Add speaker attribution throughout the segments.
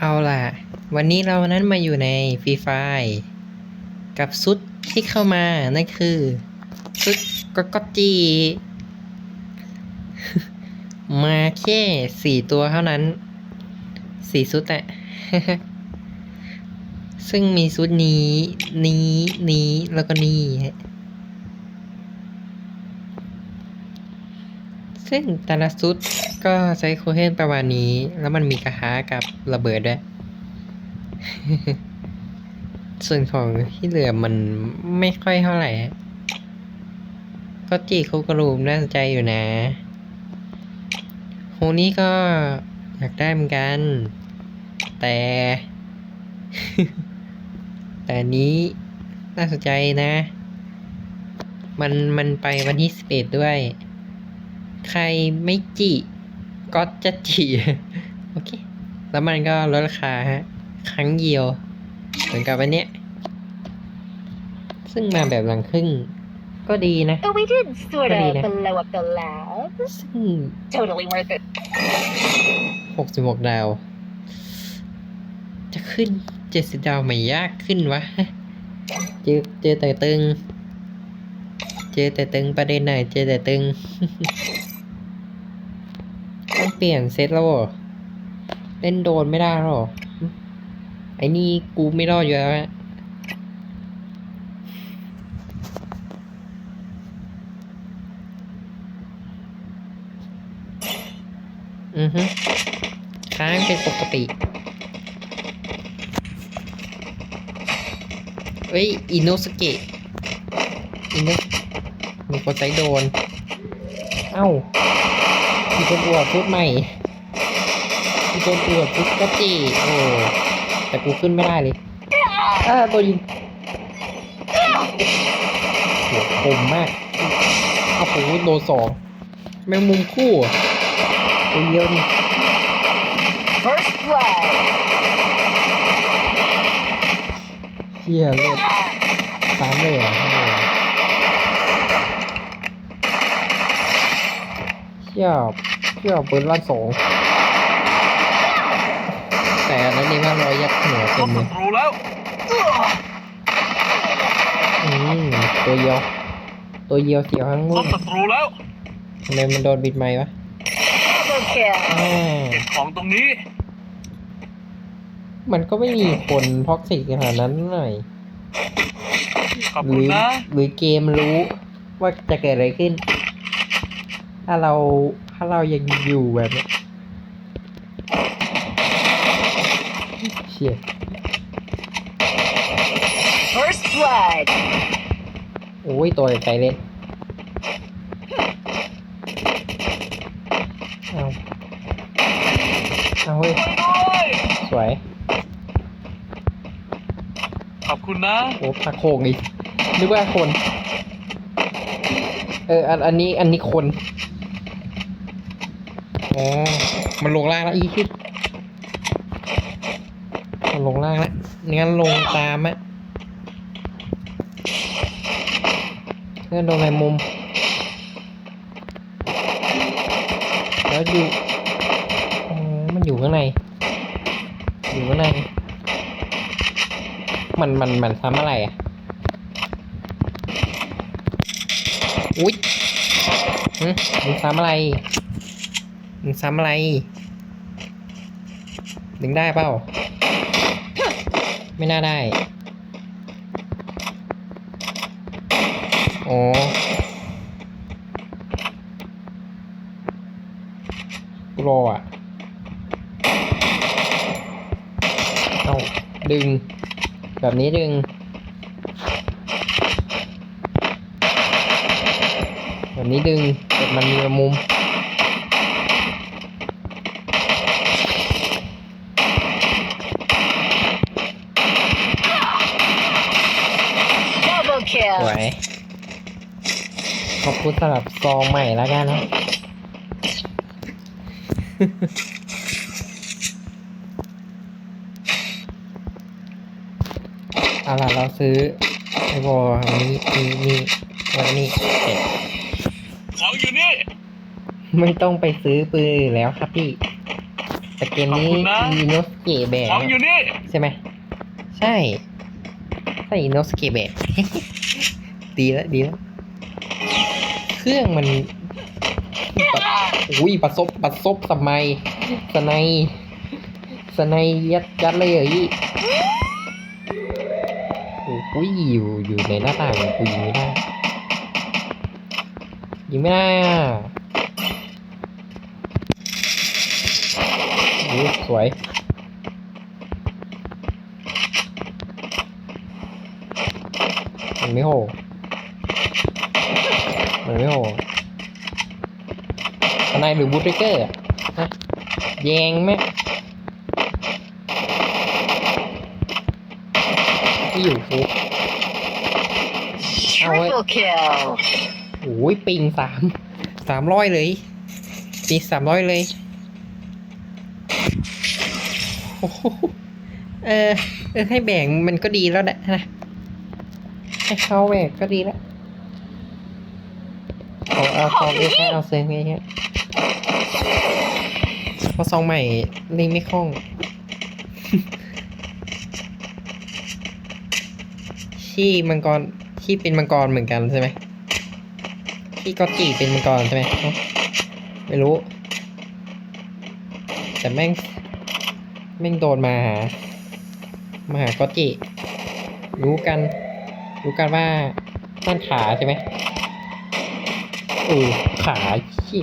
Speaker 1: เอาล่ะ วันนี้เรานั้นมาอยู่ในฟรีไฟกับซุดที่เข้ามา นั่นคือซุดก็ก็จีมาแค่สี่ตัวเท่านั้นสี่ซุดอะซึ่งมีซุดนี้ นี้ นี้ แล้วก็นี่ซึ่งแต่ละซุด ก็ใช้โคเฮนประมาณนี้ แล้วมันมีกระทะกับระเบิดด้วย ส่วนของที่เหลือมันไม่ค่อยเท่าไหร่ ก็จีคุกรูมน่าสนใจอยู่นะโฮนี่ก็อยากได้เหมือนกัน แต่ แต่นนี้น่าสนใจนะ มันมันไปวันที่สิบเอ็ดด้วย ใครไม่จี ก็จะจีโอเค แล้วมันก็ลดราคาฮะ ครั้งเดียว เหมือนกับอันเนี้ย ซึ่งมาแบบหลังครึ่ง ก็ดีนะ
Speaker 2: Oh, we did sort
Speaker 1: Pretty
Speaker 2: of
Speaker 1: nice.
Speaker 2: blow up the lab.
Speaker 1: ซึ่ง
Speaker 2: Totally worth it.
Speaker 1: หกสิบหกดาว จะขึ้นเจ็ดสิบดาวไม่ยากขึ้นวะ เจอเจอแต่ตึง เจอแต่ตึงประเด็นไหนเจอแต่ตึง ต้องเปลี่ยนเซตแล้วเหรอเล่นโดนไม่ได้หรอ ไอ้นี่กูไม่รอดอยู่แล้วอะอือฮึค้างเป็นปกติ เฮ้ย อินโนสเกะอินโนมีคนใช้โดน เอ้า มีคนอวดฟุตใหม่มีคนอวดฟุตกัจจิโอ้แต่กูขึ้นไม่ได้เลยอ้าตัวยิงโหคมมากโอ้โหโดนสองแมงมุมคู่ตัวเดียวนี่
Speaker 2: First blood.
Speaker 1: เชี่ยเลือดสามเลยอะ เชี่ยเชี่ยปืนลั่นสองแต่อันนั้นนี่ว่ารอยยักษ์หัว
Speaker 3: พ
Speaker 1: เต็
Speaker 3: บ
Speaker 1: มเล
Speaker 3: ศั
Speaker 1: ย
Speaker 3: ตรูแล้ว
Speaker 1: อืมตัวเดียว ตัวเดียวเสียวทั้ง
Speaker 3: พ
Speaker 1: มุ่
Speaker 3: บ
Speaker 1: ง
Speaker 3: ศัตรูแล้ว
Speaker 1: ทำไมมันโดนบิดไม้วะ
Speaker 2: Double kill.
Speaker 1: อ่า
Speaker 3: เก็บของตรงนี้
Speaker 1: มันก็ไม่มีคนท็อกซิกขนาดนั้นหน่อย
Speaker 3: ขอบ
Speaker 1: ห
Speaker 3: คุ
Speaker 1: รื
Speaker 3: ณนะ
Speaker 1: หรือเกมรู้ว่าจะเกิดอะไรขึ้น ถ้าเราถ้าเรายังอยู่แบบนี้เชี่ย
Speaker 2: First blood.
Speaker 1: โอ้ยตัวใจเล่นเอาเอาเฮ้ยสวย
Speaker 3: ขอบคุณนะ
Speaker 1: โอ้พักโคงอีกนึกว่าคน เอออันอันนี้อันนี้คน อ๋อ มันลงล่างแล้วอีกทีมันลงล่างแล้วงั้นลงตามอะเพื่อนโดนในมุม แล้วอยู่มันอยู่ข้างใน อยู่ข้างใน มันมันมันทำอะไรอะ อุ๊ยหึมึงซ้ำอะไร มึงซ้ำอะไร ดึงได้เปล่า ไม่น่าได้อ๋อกูรออะ เอาดึง แบบนี้ดึง แบบนี้ดึงแต่มันมีมุม ส
Speaker 2: kill.
Speaker 1: วยขอบคุณสำหรับซองใหม่แล้วกันนะเอาล่ะเราซื้อไอวอลนี้นี้นี้แล้วก็นี่เสร็จ
Speaker 3: ของอยู่นี่
Speaker 1: ไม่ต้องไปซื้อปืนอีกแล้วครับพี่ไปแต่เกมนี้
Speaker 3: ขอบคุณนะ
Speaker 1: อินโนสเกะแบก
Speaker 3: ของอยู่นี่
Speaker 1: ใช่ไหม ใช่ ใช่อินโนสเกะแบกดีแล้วดีแล้วเครื่องมันอุ้ยประสบประสบสมัยสไนยสไนยยัดยัดเลยเหรอยี่โอ้ยอยู่อยู่ในหน้าต่างกูยิงไม่ได้ยิงไม่ได้อะโอ้ยสวย มันไม่โหมันไม่โหทนายหรือบูทเบเกอร์อะฮะแยงไหมไม่อยู่ฟุกเอาไว้
Speaker 2: Triple kill.
Speaker 1: โอ้ยปิงสามสามร้อยเลยปิงสามร้อยเลยโอ้โหเออเออให้แบ่งมันก็ดีแล้วแหละนะ ให้เขาแบกก็ดีแล้วเอาเอาซองเอแค่เอาเซิงไงเงี้ยเพราะซองใหม่ล่นไม่คล่องชี่มังกรชี่เป็นมังกรเหมือนกันใช่ไหมชี่ก็จีเป็นมังกรใช่ไหมไม่รู้ แต่แม่งแม่งโดนมาหา มาหาก็จิรู้กัน รู้กันว่านั่นขาใช่ไหมเออขาชิ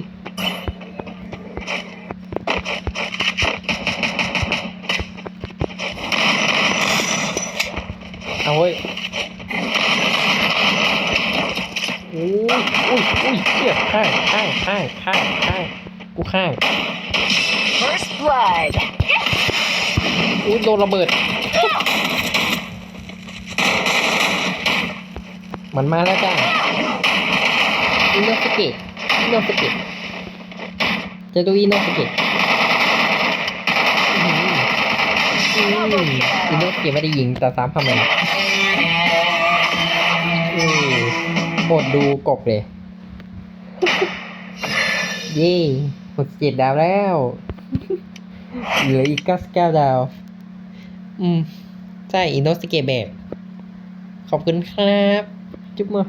Speaker 1: เอาเว้ยอุ้ยอุ้ยอุ้ยเชี่ยข้างข้างข้างข้างข้างกูข้าง
Speaker 2: First blood.
Speaker 1: อุ้ยโดนระเบิด มันมาแล้วจ้าอินโนสเกะอินโนสเกะจะดูอินโนสเกะอื้อหืออืมอินโนสเกะไม่ได้ยิงแต่ซ้ำทำไมเออบดดูกบเลย เย่หกเจ็ดดาวแล้วเหลืออีกเก้าสิบเก้าดาว อืม ใช่อินโนสเกะแบกขอบคุณครับ จุ๊บมือ